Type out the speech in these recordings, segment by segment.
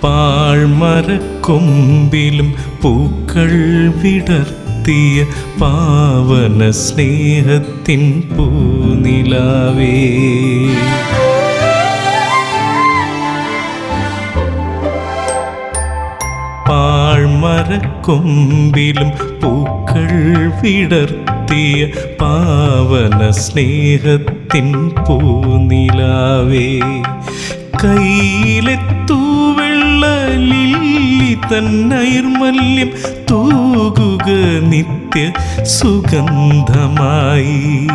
Bye. പാഴ്മരക്കൊമ്പിലും പൂക്കൾ വിടർത്തിയ പാവന സ്നേഹത്തിൻ പൂനിലാവേ. പാഴ്മരക്കൊമ്പിലും പൂക്കൾ വിടർത്തിയ പാവന സ്നേഹത്തിൻ പൂനിലാവേ. കയ്യിലെത്തൂവെള്ള ലില്ലി തന്നൈർമല്യം തൂകുക നിത്യ സുഗന്ധമായി.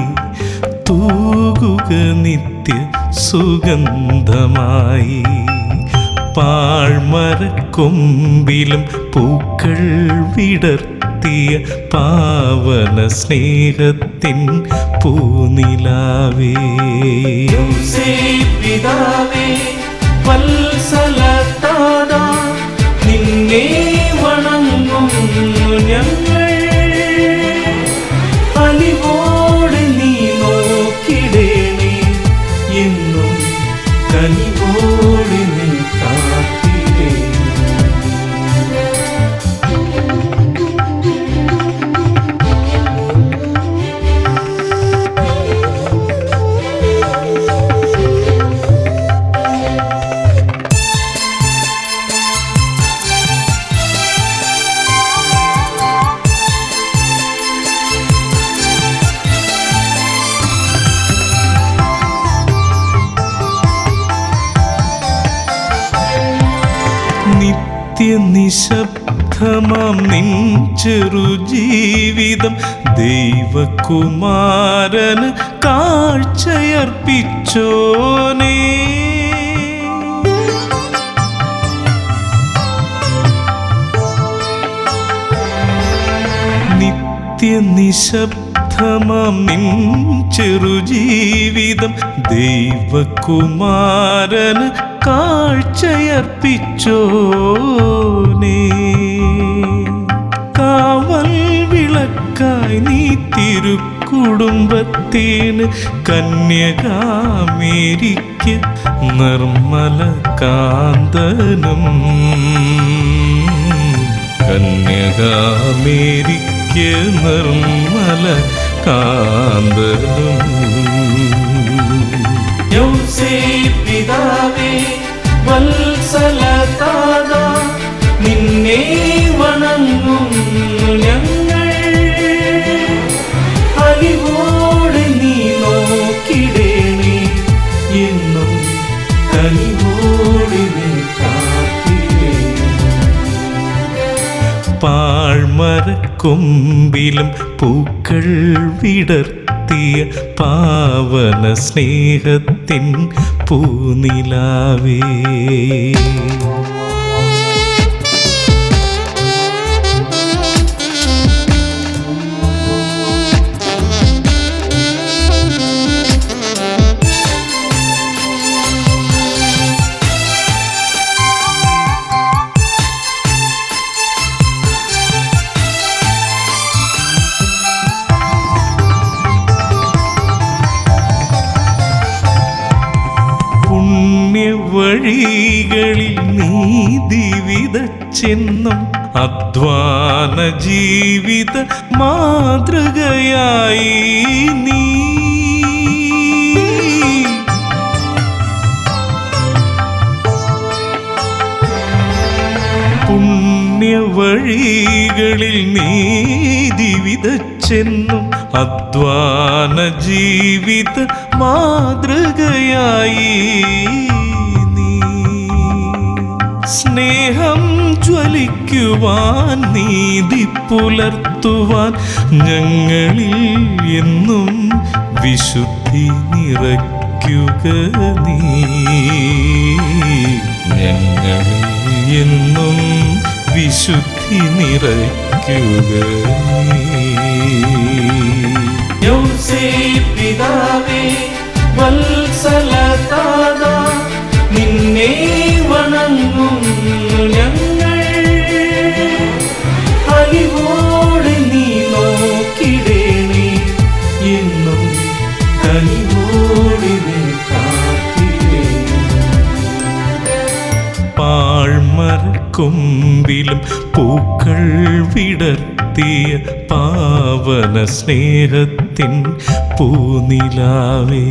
തൂകുക നിത്യ സുഗന്ധമായി. പാഴ്മരക്കൊമ്പിലും പൂക്കൾ വിടർത്തിയ പാവന സ്നേഹത്തിൻ പൂനിലാവേ. പിതാവേ വത്സലതാതാ Altyazı നിത്യനിശബ്ദമാം നിൻ ചെറു ജീവിതം ദൈവകുമാരന് കാഴ്ചയർപ്പിച്ചോനേ. നിത്യനിശബ്ദമാം നിൻ ചെറുജീവിതം ദൈവകുമാരന് കാഴ്ചയർപ്പിച്ചോനേ. കാവൽ വിളക്കായി നീ തിരുക്കുടുംബത്തേന് കന്യകാമേരിക്ക് നിർമ്മല കാന്തനും. കന്യകാമേരിക്ക് നിർമ്മല കാന്തരും. പിതാവേ വത്സലതാതാ നിന്നെ വണങ്ങുന്നു പാഴ്മരക്കൊമ്പിലും പൂക്കൾ വിടർത്തിയ പാവന സ്നേഹത്തിൻ പൂനിലാവേ. പുണ്യവഴികളിൽ നീതി വിതച്ചെന്നും അധ്വാന ജീവിത മാതൃകയായി നീ. പുണ്യവഴികളിൽ നീതി വിതച്ചെന്നും അധ്വാന ജീവിത മാതൃകയായി സ്നേഹം ജ്വലിക്കുവാൻ നീതി പുലർത്തുവാൻ ഞങ്ങളിൽ എന്നും വിശുദ്ധി നിറയ്ക്കുക നീ. ഞങ്ങളിൽ എന്നും വിശുദ്ധി നിറയ്ക്കുക യൗസേ പിതാവേ പാഴ്മരക്കൊമ്പിലും പൂക്കൾ വിടർത്തിയ പാവന സ്നേഹത്തിൻ പൂനിലാവേ.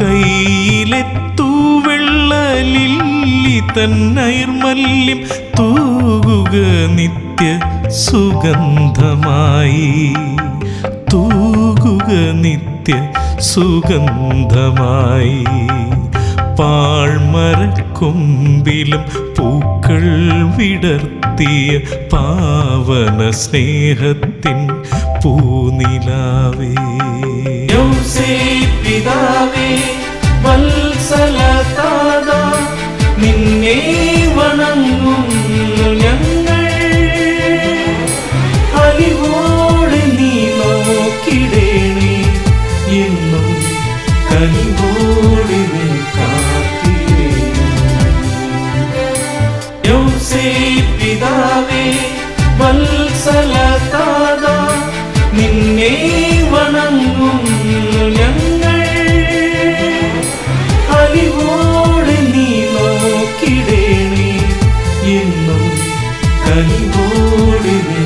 കയ്യിലെ തൂവെള്ളലില്ലി തന്നൈർമല്യം തൂകുക നിത്യ സുഗന്ധമായി. തൂകുക നിത്യ സുഗന്ധമായി. പാഴ്മരക്കൊമ്പിലും പൂക്കൾ വിടർത്തിയ പാവന സ്നേഹത്തിൻ പൂനിലാവേ. പിതാവേ pulimiento.